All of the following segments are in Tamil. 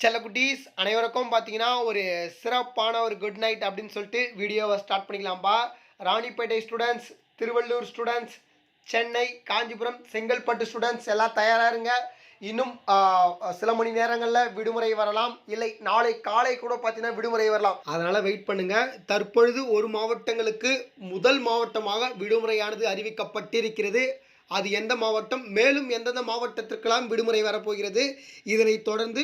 செல்லக்குட்டீஸ் அனைவருக்கும் பார்த்தீங்கன்னா ஒரு சிறப்பான ஒரு குட் நைட் அப்படின்னு சொல்லிட்டு வீடியோவை start பண்ணிக்கலாம்ப்பா Ranipet students Tiruvallur students Chennai Kanchipuram Chengalpattu students எல்லாம் தயாராக இருங்க. இன்னும் சில மணி நேரங்களில் விடுமுறை வரலாம். இல்லை நாளை காலை கூட பார்த்தீங்கன்னா விடுமுறை வரலாம். அதனால் வெயிட் பண்ணுங்கள் தற்பொழுது ஒரு மாவட்டங்களுக்கு முதல் மாவட்டமாக விடுமுறையானது அறிவிக்கப்பட்டிருக்கிறது. அது எந்த மாவட்டம்? மேலும் எந்தெந்த மாவட்டத்திற்கெல்லாம் விடுமுறை வரப்போகிறது? இதனைத் தொடர்ந்து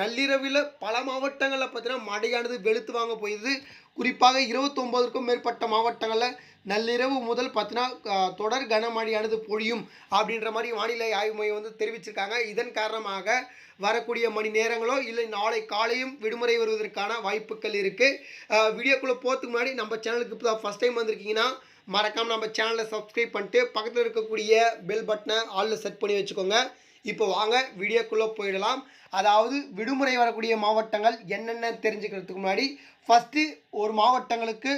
நள்ளிரவில் பல மாவட்டங்களில் பார்த்தீங்கன்னா மழையானது வெளுத்து வாங்க போயிடுது. குறிப்பாக இருபத்தொம்போதுக்கும் மேற்பட்ட மாவட்டங்களில் நள்ளிரவு முதல் பார்த்தீங்கன்னா தொடர் கனமழையானது பொழியும் அப்படின்ற மாதிரி வானிலை ஆய்வு மையம் வந்து தெரிவிச்சிருக்காங்க. இதன் காரணமாக வரக்கூடிய மணி நேரங்களோ இல்லை நாளை காலையும் விடுமுறை வருவதற்கான வாய்ப்புகள் இருக்குது வீடியோக்குள்ளே போகிறதுக்கு முன்னாடி நம்ம சேனலுக்கு இப்போ ஃபஸ்ட் டைம் வந்திருக்கீங்கன்னா மறக்காமல் நம்ம சேனலை சப்ஸ்கிரைப் பண்ணிட்டு பக்கத்தில் இருக்கக்கூடிய பெல் பட்டனை ஆளில் செட் பண்ணி வச்சுக்கோங்க. இப்போ வாங்க வீடியோக்குள்ளே போயிடலாம். அதாவது விடுமுறை வரக்கூடிய மாவட்டங்கள் என்னென்ன தெரிஞ்சுக்கிறதுக்கு முன்னாடி ஃபஸ்ட்டு ஒரு மாவட்டங்களுக்கு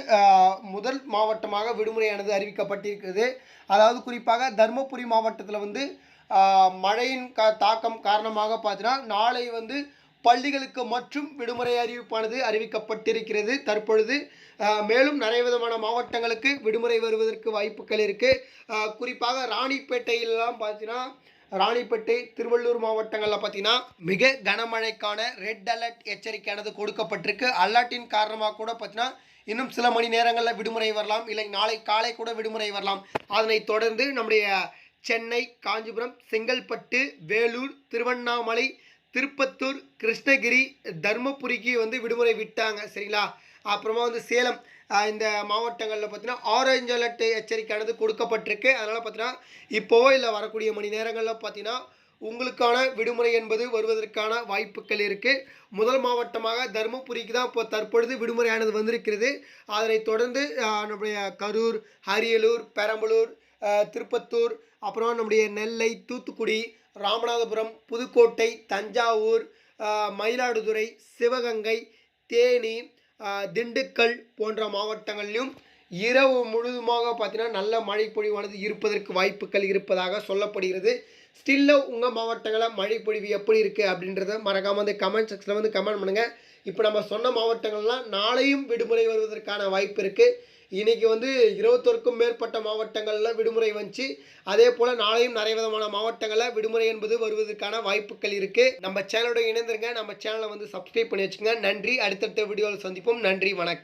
முதல் மாவட்டமாக விடுமுறையானது அறிவிக்கப்பட்டிருக்கிறது. அதாவது குறிப்பாக தருமபுரி மாவட்டத்தில் வந்து மழையின் க தாக்கம் காரணமாக பார்த்தீங்கன்னா நாளை வந்து பள்ளிகளுக்கு மற்றும் விடுமுறை அறிவிப்பானது அறிவிக்கப்பட்டிருக்கிறது. தற்பொழுது மேலும் நிறைய விதமான மாவட்டங்களுக்கு விடுமுறை வருவதற்கு வாய்ப்புகள் இருக்குது குறிப்பாக ராணிப்பேட்டையிலலாம் பார்த்தீங்கன்னா ராணிப்பேட்டை திருவள்ளூர் மாவட்டங்களில் பார்த்தீங்கன்னா மிக கனமழைக்கான ரெட் அலர்ட் எச்சரிக்கையானது கொடுக்கப்பட்டிருக்கு. அலர்ட்டின் காரணமாக கூட பார்த்தீங்கன்னா இன்னும் சில மணி நேரங்களில் விடுமுறை வரலாம். இல்லை நாளை காலை கூட விடுமுறை வரலாம். அதனைத் தொடர்ந்து நம்முடைய சென்னை காஞ்சிபுரம் செங்கல்பட்டு வேலூர் திருவண்ணாமலை திருப்பத்தூர் கிருஷ்ணகிரி தர்மபுரிக்கு வந்து விடுமுறை விட்டாங்க சரிங்களா? அப்புறமா வந்து சேலம் இந்த மாவட்டங்களில் பார்த்தீங்கன்னா ஆரஞ்சு அலர்ட் எச்சரிக்கையானது கொடுக்கப்பட்டிருக்கு. அதனால் பார்த்தீங்கன்னா இப்போவோ இல்லை வரக்கூடிய மணி நேரங்களில் பார்த்தீங்கன்னா உங்களுக்கான விடுமுறை என்பது வருவதற்கான வாய்ப்புகள் இருக்குது முதல் மாவட்டமாக தருமபுரிக்கு தான் இப்போ தற்பொழுது விடுமுறையானது வந்திருக்கிறது. அதனைத் தொடர்ந்து நம்முடைய கரூர் அரியலூர் பெரம்பலூர் திருப்பத்தூர் அப்புறம் நம்முடைய நெல்லை தூத்துக்குடி ராமநாதபுரம் புதுக்கோட்டை தஞ்சாவூர் மயிலாடுதுறை சிவகங்கை தேனி திண்டுக்கல் போன்ற மாவட்டங்களிலும் இரவு முழுதுமாக பார்த்தீங்கன்னா நல்ல மழை பொழிவானது இருப்பதற்கு வாய்ப்புகள் இருப்பதாக சொல்லப்படுகிறது. ஸ்டில்ல உங்கள் மாவட்டங்களில் மழை பொழிவு எப்படி இருக்குது அப்படின்றத மறக்காமல் வந்து கமெண்ட் செக்ஷனில் வந்து கமெண்ட் பண்ணுங்கள் இப்போ நம்ம சொன்ன மாவட்டங்கள்லாம் நாளையும் விடுமுறை வருவதற்கான வாய்ப்பு இருக்குது இன்றைக்கி வந்து இருபத்தொருக்கும் மேற்பட்ட மாவட்டங்களில் விடுமுறை வந்துச்சு. அதே போல் நாளையும் நிறைய விதமான மாவட்டங்களில் விடுமுறை என்பது வருவதற்கான வாய்ப்புகள் இருக்குது நம்ம சேனலோட இணைந்துருங்க. நம்ம சேனலை வந்து சப்ஸ்கிரைப் பண்ணி வச்சுங்க நன்றி. அடுத்தடுத்த வீடியோவில் சந்திப்போம். நன்றி. வணக்கம்.